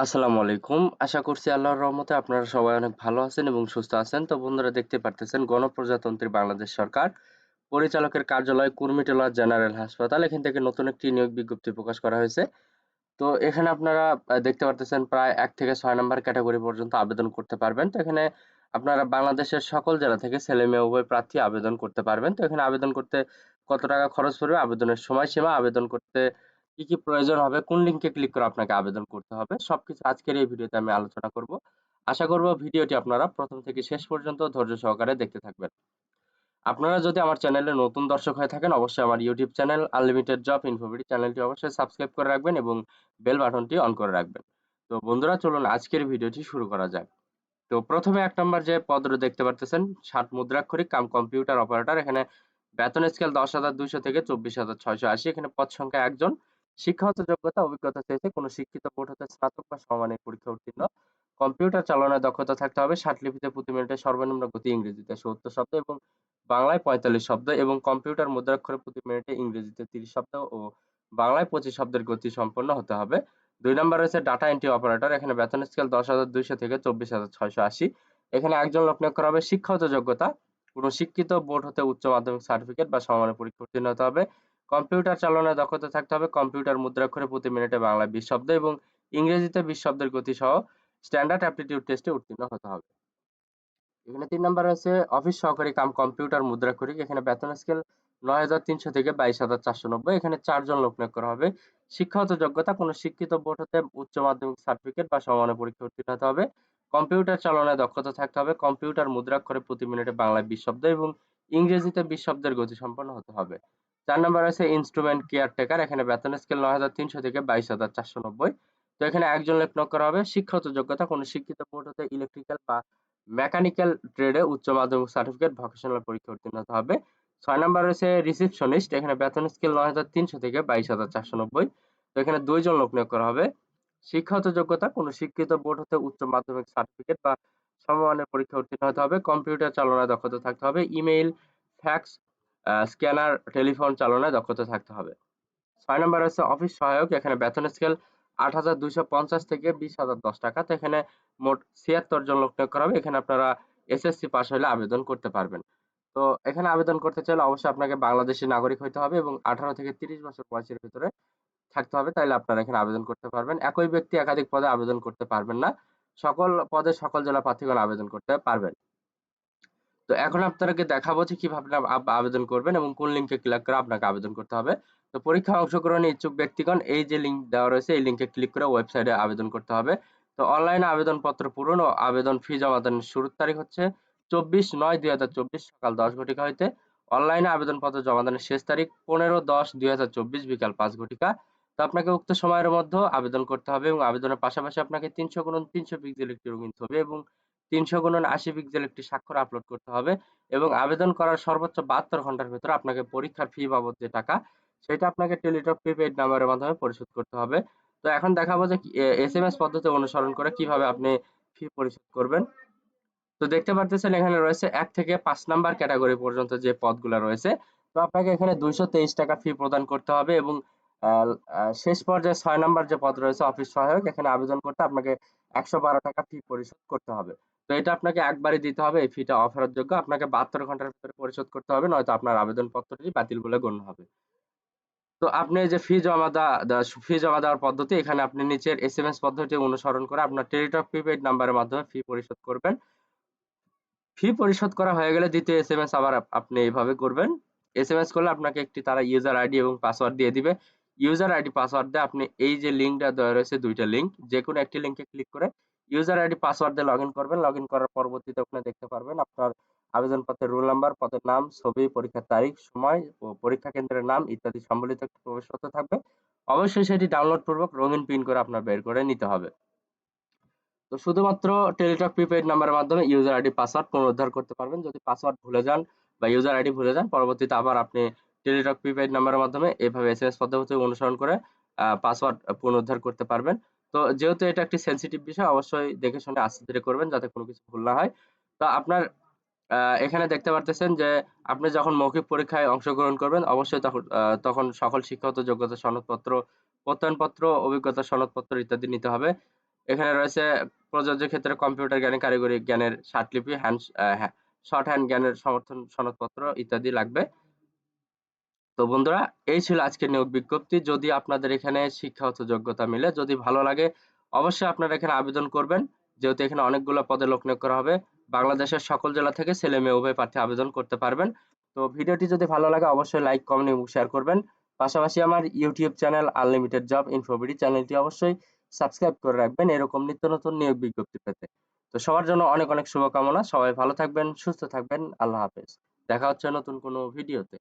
আসসালামু আলাইকুম। আশা করছি আল্লাহর রহমতে আপনারা সবাই অনেক ভালো আছেন এবং সুস্থ আছেন। তো বন্ধুরা দেখতে পারতেছেন গণপ্রজাতন্ত্রী বাংলাদেশ সরকার পরিচালকের কার্যালয় কুর্মিটোলা জেনারেল হাসপাতাল এখান থেকে নতুন একটি নিয়োগ বিজ্ঞপ্তি প্রকাশ করা হয়েছে। তো এখানে আপনারা দেখতে পারতেছেন প্রায় ১ থেকে ৬ নম্বর ক্যাটাগরি পর্যন্ত আবেদন করতে পারবেন। তো এখানে আপনারা বাংলাদেশের সকল জেলা থেকে ছেলে-মেয়ে উভয় প্রার্থী আবেদন করতে পারবেন। তো এখানে আবেদন করতে কত টাকা খরচ পড়বে, আবেদনের সময়সীমা, আবেদন করতে কি, কি প্রয়োজন হবে, কোন লিংকে ক্লিক করে আপনাকে আবেদন করতে হবে, সবকিছু আজকের এই ভিডিওতে আমি আলোচনা করব। আশা করব ভিডিওটি আপনারা প্রথম থেকে শেষ পর্যন্ত ধৈর্য সহকারে দেখতে থাকবেন। আপনারা যদি আমার চ্যানেলে নতুন দর্শক হয়ে থাকেন অবশ্যই আমার YouTube channel unlimited job InfoBD চ্যানেলটি অবশ্যই সাবস্ক্রাইব করে রাখবেন এবং বেল বাটনটি অন করে রাখবেন। তো বন্ধুরা চলুন আজকের ভিডিওটি শুরু করা যাক। তো প্রথমে এক নম্বর যে পদটি দেখতে পারতেছেন ষাট মুদ্রাক্ষরিক কাম কম্পিউটার অপারেটর এখানে বেতন স্কেল দশ হাজার দুইশো থেকে চব্বিশ হাজার ছয়শো আশি এখানে পদ সংখ্যা একজন শিক্ষাগত যোগ্যতা, অভিজ্ঞতা চেয়েছে কোনো শিক্ষিত বোর্ড হতে স্নাতক বা সমমানের পরীক্ষা উত্তীর্ণ। কম্পিউটার চালনায় দক্ষতা থাকতে হবে। ষাট লিপিতে প্রতি মিনিটে সর্বনিম্ন গতি ইংরেজিতে সত্তর শব্দ এবং বাংলায় পঁয়তাল্লিশ শব্দ এবং কম্পিউটার মুদ্রাক্ষরে প্রতি মিনিটে ইংরেজিতে তিরিশ শব্দ ও বাংলায় পঁচিশ শব্দের গতি সম্পন্ন হতে হবে। দুই নম্বর রয়েছে ডাটা এন্ট্রি অপারেটর। এখানে বেতন স্কেল দশ হাজার দুইশো থেকে চব্বিশ হাজার ছয়শো আশি। এখানে একজন লোক নিয়োগ করা হবে। শিক্ষাগত যোগ্যতা। কোনো শিক্ষিত বোর্ড হতে উচ্চ মাধ্যমিক সার্টিফিকেট বা সমমানের পরীক্ষা উত্তীর্ণ হতে হবে। কম্পিউটার চালনায় দক্ষতা থাকতে হবে, কম্পিউটার মুদ্রাক্ষরে প্রতি মিনিটে বাংলা বিশ শব্দ এবং ইংরেজিতে বিশ শব্দের গতি সহ স্ট্যান্ডার্ড অ্যাপটিটিউড টেস্টে উত্তীর্ণ হতে হবে। এখানে তিন নাম্বার আছে অফিস সহকারী কাম কম্পিউটার মুদ্রাক্ষরিক এখানে বেতন স্কেল নয় হাজার তিনশো থেকে বাইশ হাজার চারশো নব্বই। এখানে চারজন লোক নিয়োগ করা হবে। শিক্ষাগত যোগ্যতা, কোনো শিক্ষিত বোর্ড হতে উচ্চ মাধ্যমিক সার্টিফিকেট বা সমানের পরীক্ষা উত্তীর্ণ হতে হবে। কম্পিউটার চালনায় দক্ষতা থাকতে হবে। কম্পিউটার মুদ্রাক্ষরে প্রতি মিনিটে বাংলায় বিশ শব্দ এবং ইংরেজিতে বিশ শব্দের গতি সম্পন্ন হতে হবে। চার নম্বর আছে ইনস্ট্রুমেন্ট কেয়ারটেকার এখানে বেতন স্কেল নয় হাজার তিনশো থেকে বাইশ হাজার চারশো নব্বই। তো এখানে একজন লোক নিয়োগ করা হবে। শিক্ষাগত যোগ্যতা, কোনো শিক্ষিত বোর্ড হতে ইলেকট্রিক্যাল বা মেকানিক্যাল ট্রেডে উচ্চ মাধ্যমিক সার্টিফিকেট ভোকেশনাল পরীক্ষা উত্তীর্ণ হতে হবে। ছয় নম্বর রয়েছে রিসিপশনিস্ট এখানে বেতন স্কেল নয় হাজার তিনশো থেকে বাইশ হাজার চারশো নব্বই। তো এখানে দুইজন লোক নিয়োগ করা হবে। শিক্ষাগত যোগ্যতা, কোনো শিক্ষিত বোর্ড হতে উচ্চ মাধ্যমিক সার্টিফিকেট বা সমমানের পরীক্ষা উত্তীর্ণ হতে হবে। কম্পিউটার চালনায় দক্ষতা থাকতে হবে। ইমেইল ফ্যাক্স স্ক্যানার টেলিফোন চালনায় দক্ষতা থাকতে হবে। ছয় নম্বর আছে অফিস সহায়ক, এখানে বেতন স্কেল আট হাজার দুইশো পঞ্চাশ থেকে বিশ হাজার দশ টাকা। তো এখানে মোট ছিয়াত্তর জন লোক নিয়োগ করা হবে। এখানে আপনারা এসএসসি পাস হলে আবেদন করতে পারবেন। তো এখানে আবেদন করতে চাইলে অবশ্যই আপনাকে বাংলাদেশের নাগরিক হইতে হবে এবং আঠারো থেকে তিরিশ বছর বয়সের ভিতরে থাকতে হবে। তাইলে আপনারা এখানে আবেদন করতে পারবেন। একই ব্যক্তি একাধিক পদে আবেদন করতে পারবেন না। সকল পদে সকল জেলা প্রার্থীগণ আবেদন করতে পারবেন। তো এখন আপনাদেরকে দেখাবো যে কীভাবে আবেদন করবেন এবং কোন লিঙ্কে ক্লিক করে আপনাকে আবেদন করতে হবে। তো পরীক্ষায় অংশগ্রহণে ইচ্ছুক ব্যক্তিগণ, এই যে লিঙ্ক দেওয়া রয়েছে, এই লিঙ্কে ক্লিক করে ওয়েবসাইটে আবেদন করতে হবে। তো অনলাইনে আবেদনপত্র পূরণ ও আবেদন ফি জমা দানের শুরুর তারিখ হচ্ছে চব্বিশ নয় দুই হাজার চব্বিশ সকাল দশ ঘটিকা হইতে। অনলাইনে আবেদনপত্র জমা দানের শেষ তারিখ পনেরো দশ দুই হাজার চব্বিশ বিকাল পাঁচ ঘটিকা। তো আপনাকে উক্ত সময়ের মধ্যে আবেদন করতে হবে এবং আবেদনের পাশাপাশি আপনাকে তিনশো গুণ তিনশো পিক্সেল একটি রঙিন ছবি এবং তিনশো গুণন আশি পিক্সেল একটি স্বাক্ষর আপলোড করতে হবে এবং আবেদন করার সর্বোচ্চ বাহাত্তর ঘণ্টার ভিতরে আপনাকে পরীক্ষার ফি বাবদ যে টাকা, সেটা আপনাকে টেলিটক প্রিপেড নাম্বারের মাধ্যমে পরিশোধ করতে হবে। তো এখন দেখাবো যে এস এম এস পদ্ধতি অনুসরণ করে কীভাবে আপনি ফি পরিশোধ করবেন। তো দেখতে পারতেছেন এখানে রয়েছে এক থেকে পাঁচ নাম্বার ক্যাটাগরি পর্যন্ত যে পদগুলো রয়েছে, তো আপনাকে এখানে দুইশো তেইশ টাকা ফি প্রদান করতে হবে এবং শেষ পর্যায়ে ছয় নাম্বার যে পদ রয়েছে অফিস সহায়ক, এখানে আবেদন করতে আপনাকে একশো বারো টাকা ফি পরিশোধ করতে হবে। তো এটা আপনাকে একবারই দিতে হবে, এই ফিটা অফারের যোগ্য। আপনাকে বাহাত্তর ঘণ্টার ভিতরে পরিশোধ করতে হবে, নয়তো আপনার আবেদন পত্রটি বাতিল বলে গণ্য হবে। তো আপনি যে ফি জমা দেওয়া ফি জমা দেওয়ার পদ্ধতি, এখানে আপনি নিচের এস এম এস পদ্ধতি অনুসরণ করে আপনার টেলিটক প্রিপেড নাম্বারের মাধ্যমে ফি পরিশোধ করবেন। ফি পরিশোধ করা হয়ে গেলে দ্বিতীয় এস এম এস আবার আপনি এইভাবে করবেন। এস এম এস করলে আপনাকে একটি তারা ইউজার আইডি এবং পাসওয়ার্ড দিয়ে দিবে। ইউজার আইডি পাসওয়ার্ড দিয়ে আপনি এই যে লিঙ্কটা দেওয়া রয়েছে, দুইটা লিঙ্ক যে কোনো একটি লিঙ্কে ক্লিক করে ইউজার আইডি পাসওয়ার্ড দিয়ে লগ ইন করবেন। লগ ইন করার পরবর্তীতে ওখানে দেখতে পারবেন আপনার আবেদনপত্রের রোল নাম্বার পদের নাম, ছবি, পরীক্ষার তারিখ, সময়, ও পরীক্ষা কেন্দ্রের নাম ইত্যাদি সম্বলিত প্রবেশপত্র থাকবে। অবশ্যই সেটি ডাউনলোড পূর্বক রঙিন পিন করে আপনার বের করে নিতে হবে। তো শুধুমাত্র টেলিটক প্রিপেড নাম্বারের মাধ্যমে ইউজার আইডি পাসওয়ার্ড পুনরুদ্ধার করতে পারবেন। যদি পাসওয়ার্ড ভুলে যান বা ইউজার আইডি ভুলে যান, পরবর্তীতে আবার আপনি টেলিটক প্রিপেড নাম্বারের মাধ্যমে এভাবে এস এম এস পদ্ধতি অনুসরণ করে পাসওয়ার্ড পুনরুদ্ধার করতে পারবেন। তো যেহেতু এটা একটি সেন্সিটিভ বিষয়, অবশ্যই দেখে শুনে আস্তে ধীরে করবেন যাতে কোনো কিছু ভুল না হয়। তো আপনার এখানে দেখতে পারতেছেন যে আপনি যখন মৌখিক পরীক্ষায় অংশগ্রহণ করবেন, অবশ্যই তখন তখন সকল শিক্ষাগত যোগ্যতা সনদপত্র, প্রত্যয়নপত্র, অভিজ্ঞতা সনদপত্র ইত্যাদি নিতে হবে। এখানে রয়েছে প্রযোজ্য ক্ষেত্রে কম্পিউটার জ্ঞানে কারিগরি জ্ঞানের স্বার্থলিপি হ্যান্ড শর্ট হ্যান্ড জ্ঞানের সমর্থন সনদপত্র ইত্যাদি লাগবে। তো বন্ধুরা, এই ছিল আজকের নিয়োগ বিজ্ঞপ্তি। যদি আপনাদের এখানে শিক্ষাগত যোগ্যতা মিলে, যদি ভালো লাগে, অবশ্যই আপনারা এখানে আবেদন করবেন। যেহেতু এখানে অনেকগুলো পদে লোক নিয়োগ করা হবে, বাংলাদেশের সকল জেলা থেকে ছেলে মেয়ে উভয় প্রার্থী আবেদন করতে পারবেন। তো ভিডিওটি যদি ভালো লাগে, অবশ্যই লাইক, কমেন্ট এবং শেয়ার করবেন। পাশাপাশি আমার YouTube channel unlimited job InfoBD চ্যানেলটি অবশ্যই সাবস্ক্রাইব করে রাখবেন এরকম নিত্য নতুন নিয়োগ বিজ্ঞপ্তি পেতে। তো সবার জন্য অনেক অনেক শুভকামনা। সবাই ভালো থাকবেন, সুস্থ থাকবেন। আল্লাহ হাফেজ। দেখা হচ্ছে নতুন কোনো ভিডিওতে।